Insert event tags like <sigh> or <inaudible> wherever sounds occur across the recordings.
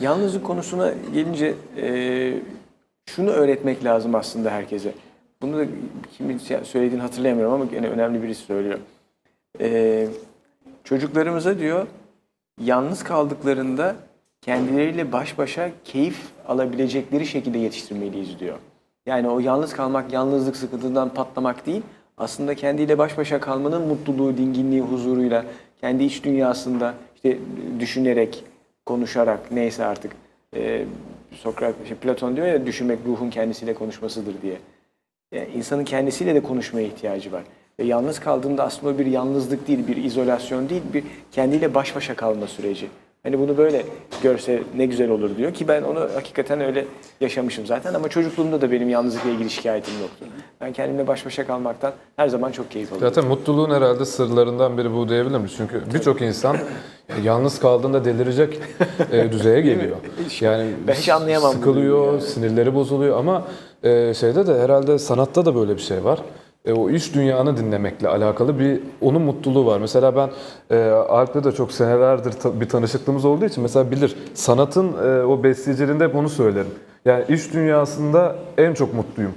Yalnızlık konusuna gelince e, şunu öğretmek lazım aslında herkese. Bunu da kimin söylediğini hatırlayamıyorum ama gene önemli birisi söylüyor. E, çocuklarımıza diyor yalnız kaldıklarında kendileriyle baş başa keyif alabilecekleri şekilde yetiştirmeliyiz diyor. Yani o yalnız kalmak, yalnızlık sıkıntından patlamak değil, aslında kendiyle baş başa kalmanın mutluluğu, dinginliği, huzuruyla, kendi iç dünyasında işte düşünerek, konuşarak neyse artık e, Sokrat, şey, Platon diyor ya düşünmek ruhun kendisiyle konuşmasıdır diye. Yani insanın kendisiyle de konuşmaya ihtiyacı var. Ve yalnız kaldığında aslında bir yalnızlık değil, bir izolasyon değil, bir kendiyle baş başa kalma süreci. Hani bunu böyle görse ne güzel olur diyor ki ben onu hakikaten öyle yaşamışım zaten ama çocukluğumda da benim yalnızlıkla ilgili şikayetim yoktu. Ben kendimle baş başa kalmaktan her zaman çok keyif alıyordum. Zaten mutluluğun herhalde sırlarından biri bu diyebilir miyiz? Çünkü birçok insan ya yalnız kaldığında delirecek e, düzeye geliyor. Yani <laughs> Ben hiç anlayamam Sıkılıyor, yani. sinirleri bozuluyor ama e, şeyde de herhalde sanatta da böyle bir şey var. E, o iş dünyanı dinlemekle alakalı bir onun mutluluğu var. Mesela ben e, Alp'le de çok senelerdir ta- bir tanışıklığımız olduğu için mesela bilir sanatın e, o besleyiciliğinde hep onu söylerim. Yani iş dünyasında en çok mutluyum.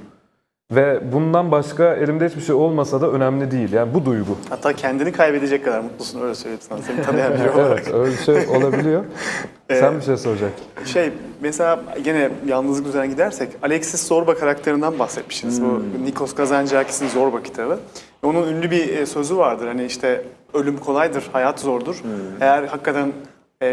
Ve bundan başka elimde hiçbir şey olmasa da önemli değil. Yani bu duygu. Hatta kendini kaybedecek kadar mutlusun öyle söyleyeyim sana. Seni tanıyan biri <laughs> olarak. Evet öyle bir şey olabiliyor. <laughs> Sen bir şey soracaktın. Şey mesela gene yalnızlık üzerine gidersek Alexis Zorba karakterinden bahsetmişsiniz. Bu Nikos Kazantzakis'in Zorba kitabı. Onun ünlü bir e, sözü vardır. Hani işte ölüm kolaydır, hayat zordur. Eğer hakikaten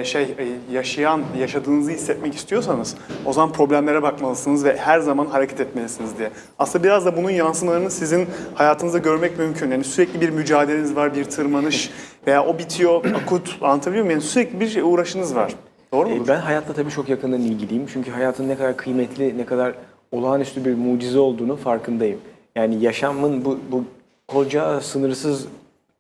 şey e, yaşayan, yaşadığınızı hissetmek istiyorsanız o zaman problemlere bakmalısınız ve her zaman hareket etmelisiniz diye. Aslında biraz da bunun yansımalarını sizin hayatınızda görmek mümkün. Yani sürekli bir mücadeleniz var, bir tırmanış veya o bitiyor, akut anlatabiliyor muyum? Yani sürekli bir şey, uğraşınız var. Doğru E, mudur? Ben hayatla tabii çok yakından ilgiliyim. Çünkü hayatın ne kadar kıymetli, ne kadar olağanüstü bir mucize olduğunu farkındayım. Yani yaşamın bu, bu koca, sınırsız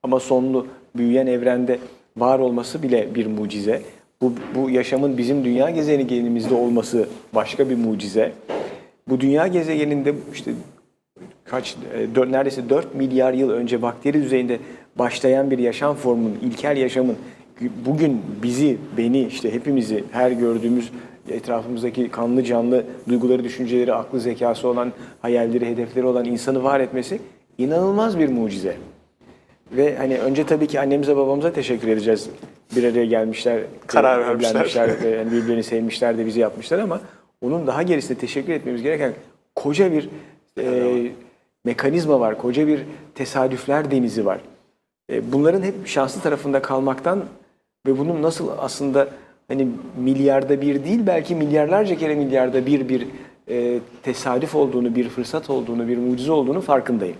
ama sonlu büyüyen evrende var olması bile bir mucize. Bu, bu yaşamın bizim dünya gezegenimizde olması başka bir mucize. Bu dünya gezegeninde işte kaç e, dört- neredeyse 4 milyar yıl önce bakteri düzeyinde başlayan bir yaşam formunun, ilkel yaşamın bugün bizi, beni, işte hepimizi, her gördüğümüz etrafımızdaki kanlı canlı duyguları, düşünceleri, aklı, zekası olan, hayalleri, hedefleri olan insanı var etmesi inanılmaz bir mucize. Ve hani önce tabii ki annemize babamıza teşekkür edeceğiz. Bir araya gelmişler, Karar vermişler. yani birbirlerini sevmişler de bizi yapmışlar ama onun daha gerisinde teşekkür etmemiz gereken koca bir e, mekanizma var, koca bir tesadüfler denizi var. E, bunların hep şanslı tarafında kalmaktan ve bunun nasıl aslında hani milyarda bir değil belki milyarlarca kere milyarda bir bir e, tesadüf olduğunu, bir fırsat olduğunu, bir mucize olduğunu farkındayım.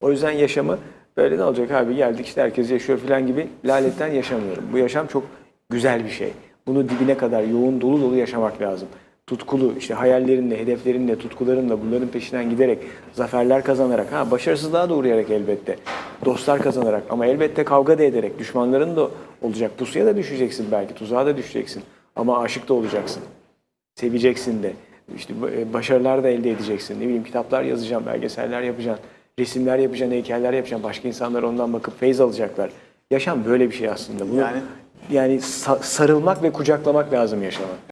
O yüzden yaşamı böyle ne olacak abi geldik işte herkes yaşıyor falan gibi laletten yaşamıyorum. Bu yaşam çok güzel bir şey. Bunu dibine kadar yoğun dolu dolu yaşamak lazım. Tutkulu işte hayallerinle, hedeflerinle, tutkularınla bunların peşinden giderek, zaferler kazanarak, ha başarısızlığa da uğrayarak elbette. Dostlar kazanarak ama elbette kavga da ederek, düşmanların da olacak. Pusuya da düşeceksin belki, tuzağa da düşeceksin. Ama aşık da olacaksın. Seveceksin de. İşte e, başarılar da elde edeceksin. Ne bileyim kitaplar yazacaksın, belgeseller yapacaksın, resimler yapacaksın, heykeller yapacaksın. Başka insanlar ondan bakıp feyz alacaklar. Yaşam böyle bir şey aslında. Bunu, Yani- yani sa- sarılmak ve kucaklamak lazım yaşama.